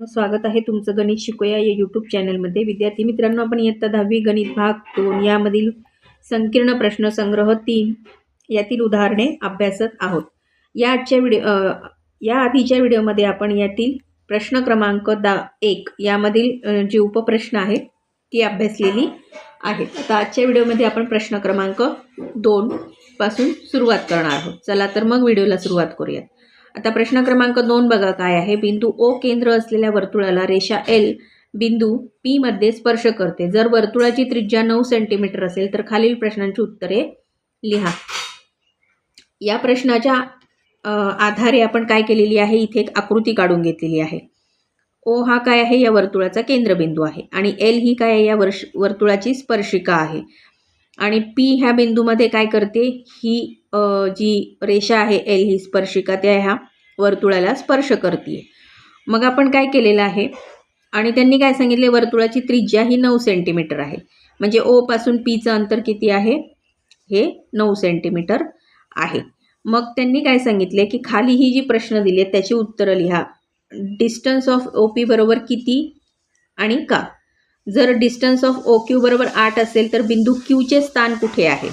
स्वागत आहे तुमचं गणित शिकूया या यूट्यूब चॅनलमध्ये विद्यार्थी मित्रांनो आपण इयत्ता दहावी गणित भाग दोन यामधील संकीर्ण प्रश्न संग्रह तीन यातील उदाहरणे अभ्यासत आहोत. या आजच्या व्हिडिओ या आधीच्या व्हिडिओमध्ये आपण यातील प्रश्न क्रमांक दा एक यामधील जी उपप्रश्न आहेत ती अभ्यासलेली आहेत आता आजच्या व्हिडिओमध्ये आपण प्रश्न क्रमांक दोन पासून सुरुवात करणार आहोत. चला तर मग व्हिडिओला सुरुवात करूयात. आता प्रश्न क्रमांक दोन बघा काय आहे. बिंदू ओ केंद्र असलेल्या वर्तुळाला रेषा एल बिंदू पीमध्ये स्पर्श करते. जर वर्तुळाची त्रिज्या नऊ सेंटीमीटर असेल तर खालील प्रश्नांची उत्तरे लिहा. या प्रश्नाच्या आधारे आपण काय केलेली आहे? इथे एक आकृती काढून घेतलेली आहे. ओ हा काय आहे? या वर्तुळाचा केंद्रबिंदू आहे. आणि एल ही काय आहे? या वर्ष वर्तुळाची स्पर्शिका आहे. आणि पी ह्या बिंदूमध्ये काय करते? ही जी रेषा आहे एल ही स्पर्शिका त्या ह्या वर्तुळाला स्पर्श करते मग आपण काय केलेलं आहे? आणि त्यांनी काय सांगितले? वर्तुळाची त्रिज्या ही नऊ सेंटीमीटर आहे. म्हणजे ओपासून पीचं अंतर किती आहे? हे नऊ सेंटीमीटर आहे. मग त्यांनी काय सांगितले? की खाली ही जी प्रश्न दिली आहेत त्याची उत्तरं लिहा. डिस्टन्स ऑफ ओ पी बरोबर किती आणि का? जर डिस्टन्स ऑफ ओ क्यू बरोबर आठ असेल तर बिंदू क्यूचे स्थान कुठे आहे?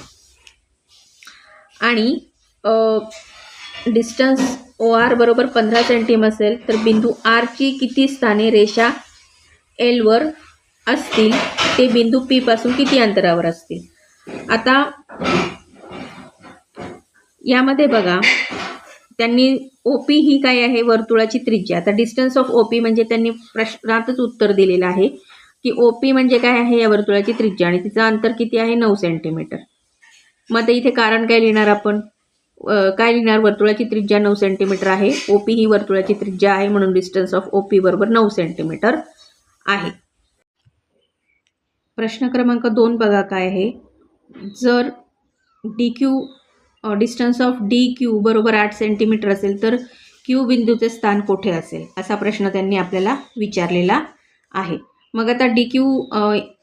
आणि डिस्टन्स ओ आर बरोबर पंधरा सेंटीम असेल तर बिंदू आरची किती स्थाने रेषा एलवर असतील? ते बिंदू पी पासून किती अंतरावर असतील? आता यामध्ये बघा त्यांनी ओ पी ही काय आहे? वर्तुळाची त्रिज्या. आता डिस्टन्स ऑफ ओ पी म्हणजे त्यांनी प्रश्नातच उत्तर दिलेलं आहे. की ओ पी म्हणजे काय आहे या वर्तुळाची त्रिज्या आणि तिचं अंतर किती आहे? नऊ सेंटीमीटर मग ते इथे कारण काय लिहिणार आपण? काय लिहिणार? वर्तुळाची त्रिज्या नऊ सेंटीमीटर आहे. ओ पी ही वर्तुळाची त्रिज्या आहे म्हणून डिस्टन्स ऑफ ओ पी बरोबर नऊ सेंटीमीटर आहे. प्रश्न क्रमांक दोन बघा काय आहे. जर D Q distance of D Q बरोबर आठ सेंटीमीटर असेल तर क्यू बिंदूचे स्थान कोठे असेल? असा प्रश्न त्यांनी आपल्याला विचारलेला आहे. मग आता डी क्यू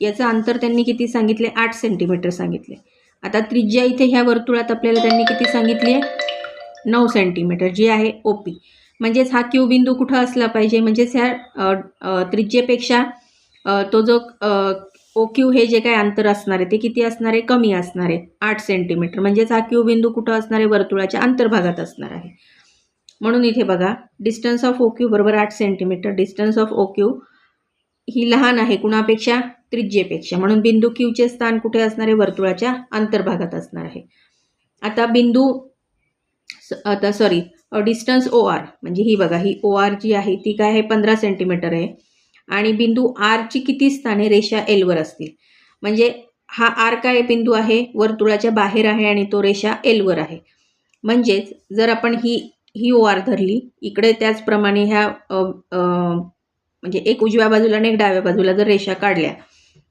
याचं अंतर त्यांनी किती सांगितले? आठ सेंटीमीटर सांगितले. आता त्रिज्या इथे ह्या वर्तुळात आपल्याला त्यांनी किती सांगितली आहे? नऊ सेंटीमीटर जी आहे ओ पी म्हणजेच हा क्यू बिंदू कुठं असला पाहिजे? म्हणजेच ह्या त्रिज्येपेक्षा तो जो ओ क्यू हे जे काय अंतर असणार आहे ते किती असणार आहे? कमी असणार आहे. आठ सेंटीमीटर म्हणजेच हा क्यू बिंदू कुठं असणार आहे? वर्तुळाच्या अंतर्भागात असणार आहे. म्हणून इथे बघा डिस्टन्स ऑफ ओ क्यू बरोबर आठ centimetre distance of O Q ही लहान आहे कुणापेक्षा? त्रिज्येपेक्षा. म्हणून बिंदू क्यूचे स्थान कुठे असणार? आहे वर्तुळाच्या अंतर्भागात असणार आहे. आता बिंदू स- आता सॉरी डिस्टन्स ओ आर म्हणजे ही बघा ही ओ आर जी आहे ती काय आहे? पंधरा सेंटीमीटर आहे. आणि बिंदू आरची किती स्थाने रेषा एलवर असतील? म्हणजे हा आर काय बिंदू आहे वर्तुळाच्या बाहेर आहे आणि तो रेषा एलवर आहे. म्हणजेच जर आपण ही ही ओ आर धरली इकडे त्याचप्रमाणे ह्या म्हणजे एक उजव्या बाजूला आणि एक डाव्या बाजूला जर रेषा काढल्या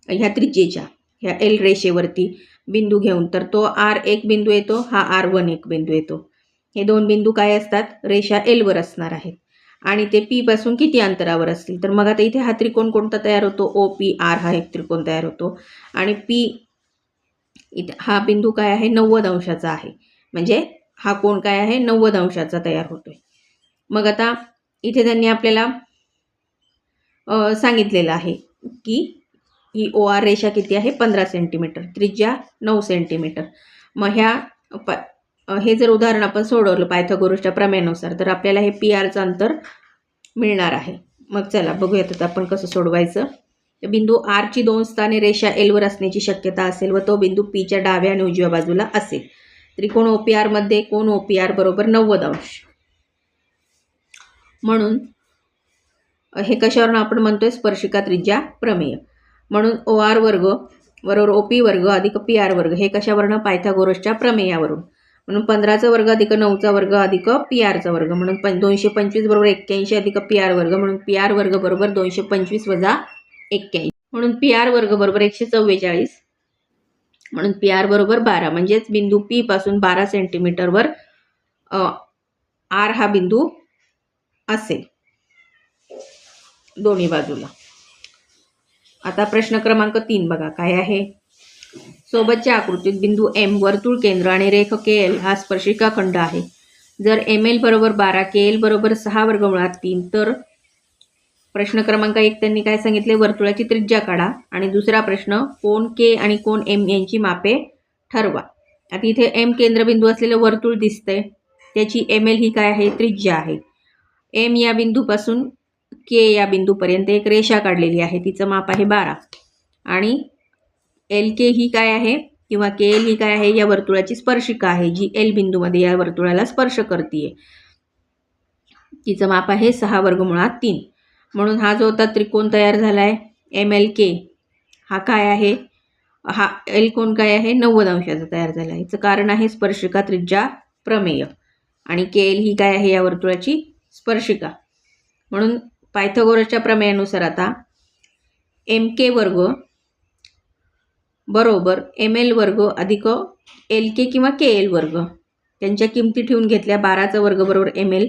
ह्या त्रिज्येच्या ह्या एल रेषेवरती बिंदू घेऊन तर तो आर एक बिंदू येतो हा आर वन एक बिंदू येतो. हे दोन बिंदू काय असतात? रेषा एलवर असणार आहेत. आणि ते पीपासून किती अंतरावर असतील? तर मग आता इथे हा त्रिकोण कोणता तयार होतो? ओ पी आर हा एक त्रिकोण तयार होतो. आणि पी इथे हा बिंदू काय आहे? नव्वद अंशाचा आहे. म्हणजे हा कोण काय आहे? नव्वद अंशाचा तयार होतोय. मग आता इथे त्यांनी आपल्याला सांगितलेलं आहे की ही ओ आर रेषा किती आहे? पंधरा सेंटीमीटर त्रिज्या नऊ सेंटीमीटर मग ह्या प हे जर उदाहरण आपण सोडवलं पायथागोरसच्या प्रमेयानुसार तर आपल्याला हे पी आरचं अंतर मिळणार आहे. मग चला बघूयात आता आपण कसं सोडवायचं. तर बिंदू आरची दोन स्थाने रेषा एलवर असण्याची शक्यता असेल व तो बिंदू पीच्या डाव्या आणि उजव्या बाजूला असेल. त्रिकोण ओ पी आरमध्ये कोण ओ पी आर बरोबर नव्वद अंश? म्हणून हे कशावरून आपण म्हणतोय? स्पर्शिका त्रिज्या प्रमेय. म्हणून ओ आर वर्ग बरोबर ओ पी वर्ग अधिक पी आर वर्ग हे कशावरनं? पायथागोरसच्या प्रमेयावरून. म्हणून पंधराचा वर्ग अधिक नऊचा वर्ग अधिक पी आरचा वर्ग. म्हणून पं दोनशे पंचवीस बरोबर एक्क्याऐंशी अधिक पी आर वर्ग. म्हणून पी आर वर्ग बरोबर दोनशे पंचवीस वजा एक्क्याऐंशी. म्हणून पी आर वर्ग बरोबर एकशे चव्वेचाळीस. म्हणून पी आर बरोबर बारा. म्हणजेच बिंदू पी पासून बारा सेंटीमीटरवर आर हा बिंदू असेल. दोन्ही बाजूला. आता प्रश्न क्रमांक तीन बघा काय आहे? सोबतच्या आकृतीत बिंदू एम वर्तुळ केंद्र आणि रेख के एल हा स्पर्शिका खंड आहे. जर एम एल बरोबर बारा के एल बरोबर सहा वर्गमुळात तीन तर प्रश्न क्रमांक एक त्यांनी काय सांगितले? वर्तुळाची त्रिज्या काढा. आणि दुसरा प्रश्न कोण के आणि कोण एम यांची मापे ठरवा. आता इथे एम केंद्रबिंदू असलेलं वर्तुळ दिसतंय. त्याची एम एल ही काय आहे? त्रिज्या आहे. एम या बिंदूपासून के या बिंदूपर्यंत एक रेषा काढलेली आहे. तिचं माप आहे बारा. आणि एल के ही काय आहे? किंवा के एल ही काय आहे? या वर्तुळाची स्पर्शिका आहे जी एल बिंदूमध्ये या वर्तुळाला स्पर्श करते तिचं माप आहे सहा वर्गमुळात तीन. म्हणून हा जो होता त्रिकोण तयार झाला आहे एम एल के हा काय आहे? हा एल कोण काय आहे? नव्वद अंशाचा तयार झाला आहे याचं कारण आहे स्पर्शिका त्रिज्या प्रमेय. आणि के एल ही काय आहे? या वर्तुळाची स्पर्शिका. म्हणून पायथगोरसच्या प्रमेयानुसार आता एम के वर्ग बरोबर एम एल वर्ग अधिक एल के किंवा के एल वर्ग. त्यांच्या किमती ठेवून घेतल्या बाराचा वर्ग बरोबर एम एल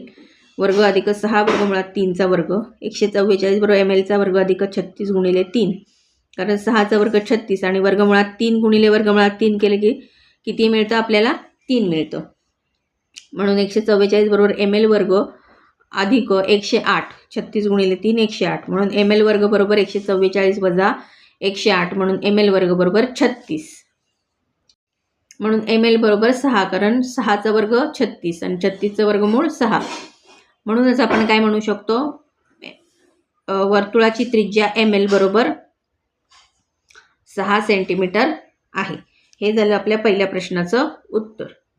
वर्ग अधिक सहा वर्ग मुळात तीनचा वर्ग. एकशे चव्वेचाळीस बरोबर एम एलचा वर्ग अधिक छत्तीस गुणिले तीन. कारण सहाचा वर्ग छत्तीस आणि वर्गमुळात तीन गुणिले वर्गमुळात तीन केले की किती मिळतं? आपल्याला तीन मिळतं. म्हणून एकशे चव्वेचाळीस बरोबर एम एल वर्ग अधिक एकशे आठ छत्तीस गुणिले तीन एकशे आठ म्हणून एम एल वर्ग बरोबर एकशे चव्वेचाळीस वजा एकशे आठ म्हणून एम एल वर्ग बरोबर छत्तीस. म्हणून एम एल बरोबर सहा कारण सहाचा वर्ग छत्तीस आणि छत्तीसचं वर्गमूळ सहा. म्हणूनच आपण काय म्हणू शकतो? वर्तुळाची त्रिज्या एम एल बरोबर सहा सेंटीमीटर आहे. हे झालं आपल्या पहिल्या प्रश्नाचं उत्तर.